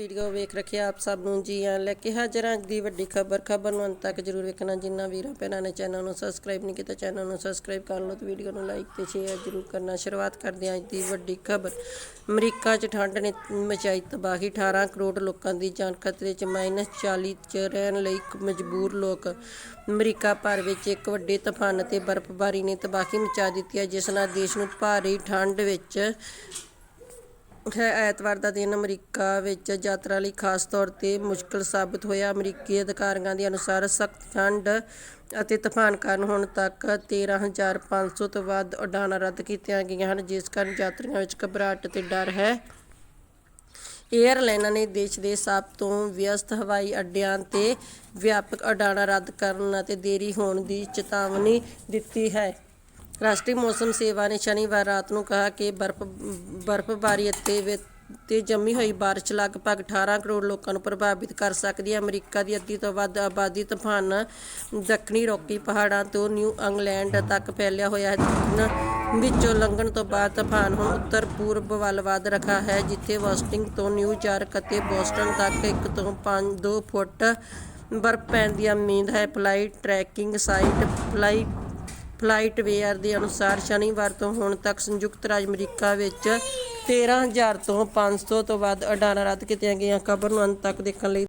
Video ਵੇਖ ਰੱਖਿਆ ਆਪ ਸਭ ਨੂੰ ਜੀ ਆਇਆਂ ਲੈ ਕੇ ਹਾਜ਼ਰ ਹਾਂ। ਦੀ ਵੱਡੀ ਖਬਰ ਖਬਰ ਨੂੰ ਅੰਤ ਤੱਕ ਜਰੂਰ ਵੇਖਣਾ। ਜਿੰਨਾ ਵੀਰਾਂ ਭੈਣਾਂ ਨੇ ਚੈਨਲ ਨੂੰ ਸਬਸਕ੍ਰਾਈਬ ਨਹੀਂ ਕੀਤਾ, ਚੈਨਲ ਨੂੰ ਸਬਸਕ੍ਰਾਈਬ ਕਰ ਲਓ ਤੇ ਵੀਡੀਓ ਨੂੰ ਲਾਈਕ ਤੇ ਸ਼ੇਅਰ ਜਰੂਰ ਕਰਨਾ। ਸ਼ੁਰੂਆਤ ਕਰਦੇ ਹਾਂ ਅੱਜ ਦੀ ਵੱਡੀ ਖਬਰ। ਅਮਰੀਕਾ 'ਚ ਠੰਡ ਨੇ ਮਚਾਈ ਤਬਾਹੀ। 18 ਕਰੋੜ ਲੋਕਾਂ ਦੀ ਜਾਨ ਖਤਰੇ 'ਚ ਮਾਈਨਸ 40 'ਚ ਰਹਿਣ ਲਈ ਮਜਬੂਰ ਲੋਕ। ਅਮਰੀਕਾ ਭਰ ਵਿੱਚ ਇੱਕ ਵੱਡੇ ਤੂਫਾਨ ਅਤੇ ਬਰਫ਼ਬਾਰੀ ਨੇ ਤਬਾਹੀ ਮਚਾ ਦਿੱਤੀ ਹੈ, ਜਿਸ ਨਾਲ ਦੇਸ਼ ਨੂੰ ਭਾਰੀ ਠੰਡ ਵਿੱਚ ਐਤਵਾਰ ਦਾ ਦਿਨ ਅਮਰੀਕਾ ਵਿੱਚ ਯਾਤਰਾ ਲਈ ਖਾਸ ਤੌਰ ਤੇ ਮੁਸ਼ਕਲ ਸਾਬਤ ਹੋਇਆ। ਅਮਰੀਕੀ ਅਧਿਕਾਰੀਆਂ ਦੇ ਅਨੁਸਾਰ ਸਖਤ ਠੰਡ ਅਤੇ ਤੂਫਾਨ ਕਾਰਨ ਹੁਣ ਤੱਕ 13500 ਤੋਂ ਵੱਧ ਉਡਾਣਾਂ ਰੱਦ ਕੀਤੀਆਂ ਗਈਆਂ ਹਨ, ਜਿਸ ਕਾਰਨ ਯਾਤਰੀਆਂ ਵਿੱਚ ਘਬਰਾਹਟ ਅਤੇ ਡਰ ਹੈ। ਏਅਰਲਾਈਨਾਂ ਨੇ ਦੇਸ਼ ਦੇ ਸਭ ਤੋਂ ਵਿਅਸਤ ਹਵਾਈ ਅੱਡਿਆਂ ਤੇ ਵਿਆਪਕ ਉਡਾਣਾਂ ਰੱਦ ਕਰਨ ਅਤੇ ਦੇਰੀ ਹੋਣ ਦੀ ਚੇਤਾਵਨੀ ਦਿੱਤੀ ਹੈ। ਰਾਸ਼ਟਰੀ ਮੌਸਮ ਸੇਵਾ ਨੇ ਸ਼ਨੀਵਾਰ ਰਾਤ ਨੂੰ ਕਿਹਾ ਕਿ ਬਰਫ਼, ਬਰਫ਼ਬਾਰੀ ਅਤੇ ਵਿ- ਤੇ ਜੰਮੀ ਹੋਈ ਬਾਰਿਸ਼ ਲਗਭਗ 18 ਕਰੋੜ ਲੋਕਾਂ ਨੂੰ ਪ੍ਰਭਾਵਿਤ ਕਰ ਸਕਦੀ ਹੈ। ਅਮਰੀਕਾ ਦੀ ਅੱਧੀ ਤੋਂ ਵੱਧ ਆਬਾਦੀ ਤੂਫਾਨ ਦੱਖਣੀ ਰੌਕੀ ਪਹਾੜਾਂ ਤੋਂ ਨਿਊ ਇੰਗਲੈਂਡ ਤੱਕ ਫੈਲਿਆ ਹੋਇਆ ਹੈ। ਦੱਖਣ ਵਿੱਚੋਂ ਲੰਘਣ ਤੋਂ ਬਾਅਦ ਤੂਫਾਨ ਹੁਣ ਉੱਤਰ ਪੂਰਬ ਵੱਲ ਵਧ ਰਿਹਾ ਹੈ, ਜਿੱਥੇ ਵਾਸ਼ਿੰਗਟਨ ਤੋਂ ਨਿਊਯਾਰਕ ਅਤੇ ਬੋਸਟਨ ਤੱਕ ਇੱਕ ਤੋਂ 5 2 ਫੁੱਟ ਬਰਫ਼ ਪੈਣ ਦੀ ਉਮੀਦ ਹੈ। Flight tracking site fly FlightAware ਦੇ ਅਨੁਸਾਰ ਸ਼ਨੀਵਾਰ ਤੋਂ ਹੁਣ ਤੱਕ ਸੰਯੁਕਤ ਰਾਜ ਅਮਰੀਕਾ ਵਿੱਚ 13000 ਤੋਂ 500 ਤੋਂ ਵੱਧ ਉਡਾਣਾਂ ਰੱਦ ਕੀਤੀਆਂ ਗਈਆਂ। ਖਬਰ ਨੂੰ ਅੰਤ ਤੱਕ ਦੇਖਣ ਲਈ